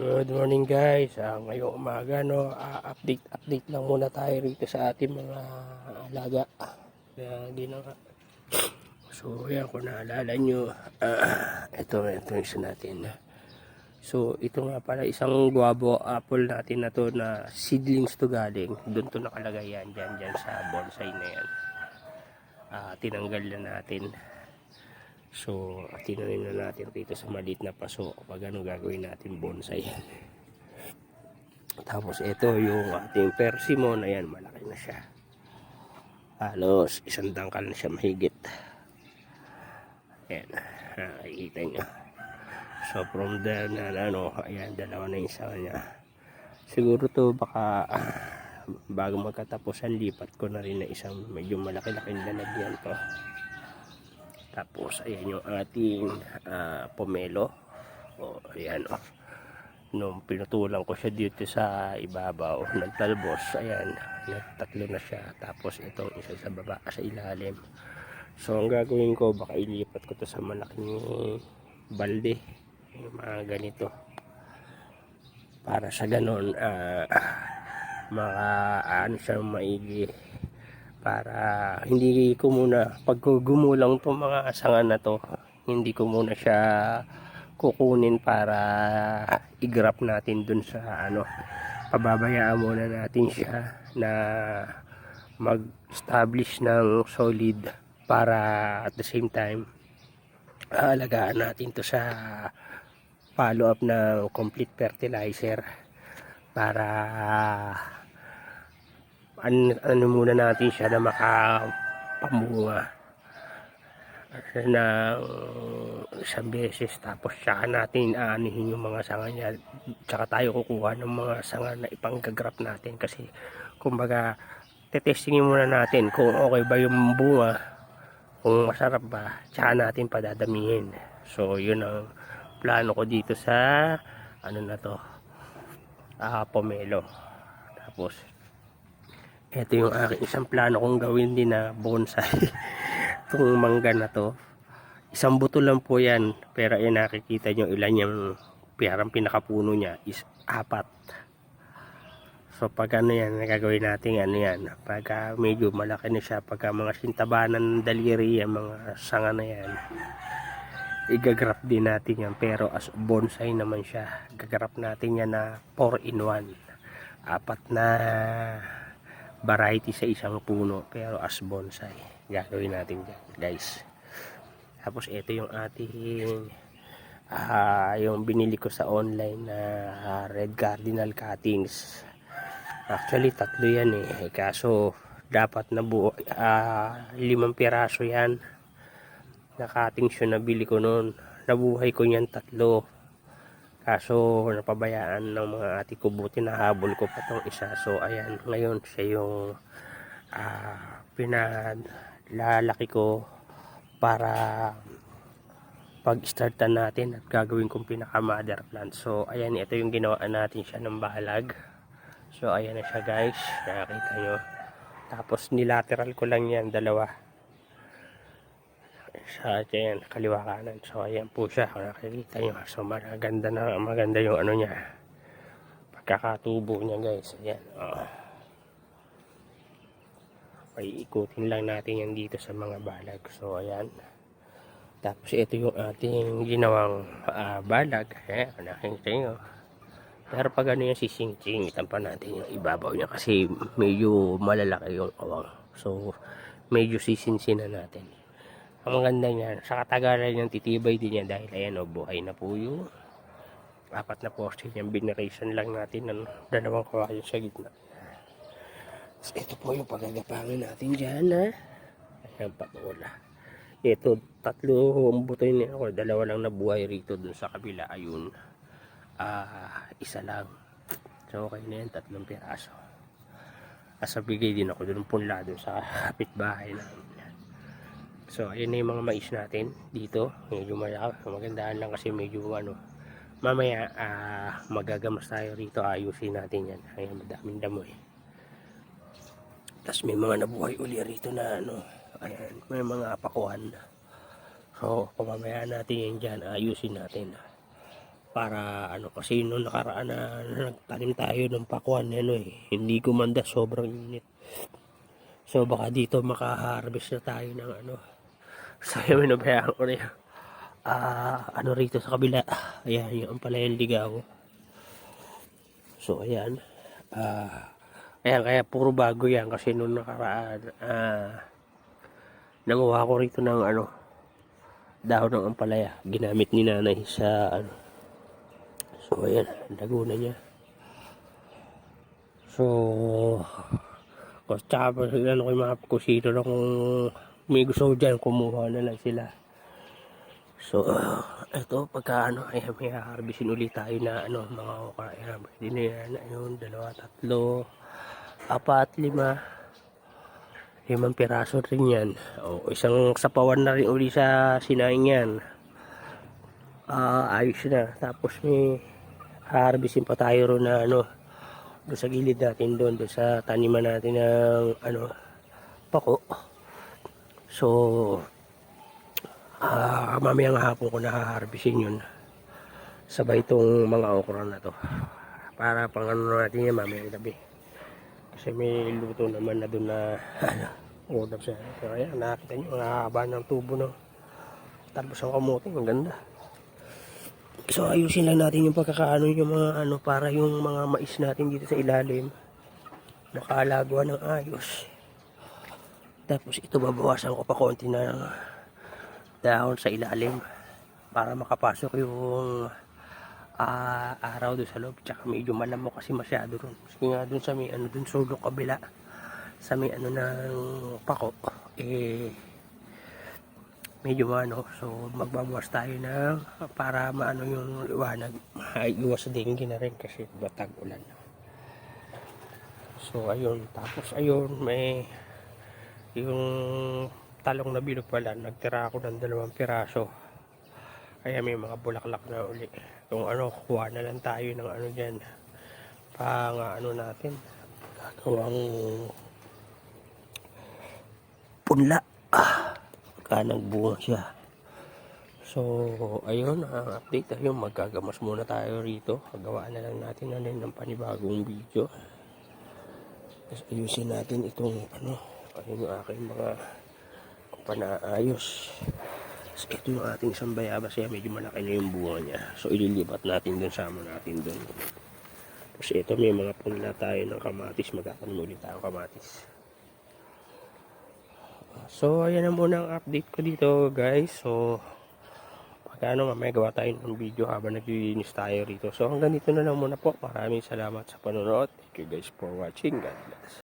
Good morning guys. Ah, ngayong umaga no, ah, update update lang muna tayo rito sa ating mga alaga. Kaya hindi. So yan kung naalala nyo, ah, ito ito yung isa natin. So ito nga pala isang guava apple natin na to na seedlings to galing. Doon to nakalagay yan dyan, dyan sa bonsai na yan. Ah, tinanggal na natin. So, tinanim na natin dito sa maliit na paso pag ano gagawin natin bonsai. Tapos ito yung ating persimmon. Ayan, malaki na siya. Halos isang dangkal na siya mahigit. Ayan, nakikita nyo. So, from there na ano, ayan, dalawa na yung sa kanya. Siguro to baka bago magkatapusan lipat ko na rin na isang medyo malaki-laking lalagyan to. Tapos ayan yung ating ah, pomelo. O ayan o. Nung pinutulan ko siya dito sa ibabaw ng talbos, ayan, nagtatlo na siya. Tapos itong isa sa baba, sa ilalim. So ang gagawin ko, baka ilipat ko to sa malaking balde. Yung mga ganito. Para sa ganon, ah, maka ano siya maigi para hindi ko muna pag gumulang tong mga asangan na to hindi ko muna siya kukunin para i-grab natin dun sa ano pababayaan muna natin siya na mag-establish ng solid para at the same time aalagaan natin to sa follow up ng complete fertilizer para an, ano muna natin siya na makapamunga. Na isang beses tapos saka natin aanihin yung mga sanga niya. Tsaka tayo kukuha ng mga sanga na ipanggagrap natin. Kasi kumbaga tetestingin muna natin kung okay ba yung bunga kung masarap ba tsaka natin padadamihin. So yun ang plano ko dito sa ano na to ah, pomelo. Tapos ito yung aking isang plano kong gawin din na bonsai. Itong mangga na to. Isang buto lang po yan. Pero yan nakikita nyo ilan yung parang pinakapuno niya is apat. So pag ano yan, nagagawin natin ano yan. Pag medyo malaki na siya, pag mga sintabanan ng daliri, yung mga sanga na yan. Igagrap din natin yan. Pero as bonsai naman siya. Gagrap natin yan na 4 in 1. Apat na variety sa isang puno pero as bonsai. Gagawin natin dyan guys. Tapos ito yung ating ah, yung binili ko sa online na ah, red cardinal cuttings. Actually tatlo yan eh kaso dapat na buo ah, limang piraso yan. Na cuttings yung nabili ko noon. Nabuhay ko yan tatlo kaso napabayaan ng mga ati ko. Buti nahabol ko pa tong isa. So ayan. Ngayon siya yung ah, pinalalaki ko para pag startan natin at gagawin kong pinaka mother plant. So ayan. Ito yung ginawa natin siya ng balag. So ayan na siya guys. Nakakita nyo. Tapos nilateral ko lang yan dalawa sa atin kaliwa kanan. So ayan po siya. Kung nakikita nyo so maganda na maganda yung ano niya. Pagkakatubo niya guys. Ayan oh. ay ikutin lang natin yan dito sa mga balag. So ayan. Tapos ito yung ating ginawang ah, balag. Ayan nakikita nyo pero pag ano yung sising-sing itampan natin yung ibabaw niya. Kasi medyo malalaki yung kawang so medyo sisinsin na natin ang maganda niyan, sa katagalan niyang titibay din yan dahil ayan o, buhay na po yung apat na poste niyan. Binaration lang natin ng dalawang kawayo sa gitna. So, ito po yung pagagapangin natin dyan ha. Ayan pa. Ito, tatlo ang buto niya ako. Dalawa lang nabuhay rito dun sa kabila. Ayun. Ah, isa lang. So, okay na yan. Tatlong piraso. Asa bigay din ako dun punla dun sa kapitbahay namin. So, ayan na yung mga mais natin dito. Medyo malaki. Magandahan lang kasi medyo ano. Mamaya, ah, magagamas tayo rito. Ayusin natin yan. Ayan, madaming damoy. Tapos may mga nabuhay uli rito na ano. Ayan, may mga pakuhan. So, pamamayaan natin yan dyan. Ayusin natin. para ano kasi nung nakaraan na, na nagtanim tayo ng pakwan ano eh hindi gumanda sobrang init so baka dito makaharvest na tayo ng ano so yun nabayaan ko na yun. Ah, ano rito sa kabila? Ayan yung ampalayan ligaw. So ayan. Ah ayan kaya puro bago yan kasi nung nakaraan ah nanguha ko rito ng ano dahon ng ampalaya. Ginamit ni nanay sa ano. So ayan laguna niya. So sila ano, yung mga kusito na may gusto dyan kumuha na lang sila. So ito pagka ano ayan may harvestin ulit tayo na ano mga okra pwede na yan ayun dalawa tatlo apat lima limang piraso rin yan. O isang sapawan na rin uli sa sinaing yan. Ah, ayos na. Tapos may harvestin pa tayo ron na ano doon sa gilid natin doon doon sa taniman natin ng ano pako so ah mamayang hapon ko na-harvestin yun. Sabay itong mga okra na to. Para pang ano natin yan mamayang gabi. Kasi may luto naman na doon na ano, udap sa so ayan nakakita nyo ang ng tubo no? Tapos ang kamote ang ganda. So ayusin lang natin yung pagkakaano yung mga ano para yung mga mais natin dito sa ilalim makalagwa ng ayos tapos ito babawasan ko pa konti ng dahon sa ilalim para makapasok yung ah, araw doon sa loob. Tsaka medyo malamok kasi masyado ron. Kasi nga doon sa may ano doon sulok kabila sa may ano ng pako eh medyo ano so magbabawas tayo ng para maano yung liwanag maiiwas sa dengue na rin kasi batag ulan. So ayun. Tapos ayun may yung talong na bilog pala nagtira ako ng dalawang piraso. Kaya may mga bulaklak na uli. Kung ano kuha na lang tayo ng ano dyan. Pang ano natin? Gagawang punla. Ah, pagka nagbunga siya. So ayun ang update ayun magagamas muna tayo rito. Gagawa na lang natin na rin ng panibagong video. Tapos ayusin natin itong ano ayun yung aking mga panaayos tapos ito yung ating isang bayabas kaya medyo malaki na yung bunga niya so ililipat natin dun sama natin dun tapos ito may mga punla tayo ng kamatis magkakaroon ulit tayo kamatis So, ayan na muna ang update ko dito, guys. So, pagkano mamaya gawa tayo ng video habang naglilinis tayo rito. So, hanggang dito na lang muna po. Maraming salamat sa panonood. Thank you guys for watching. God bless.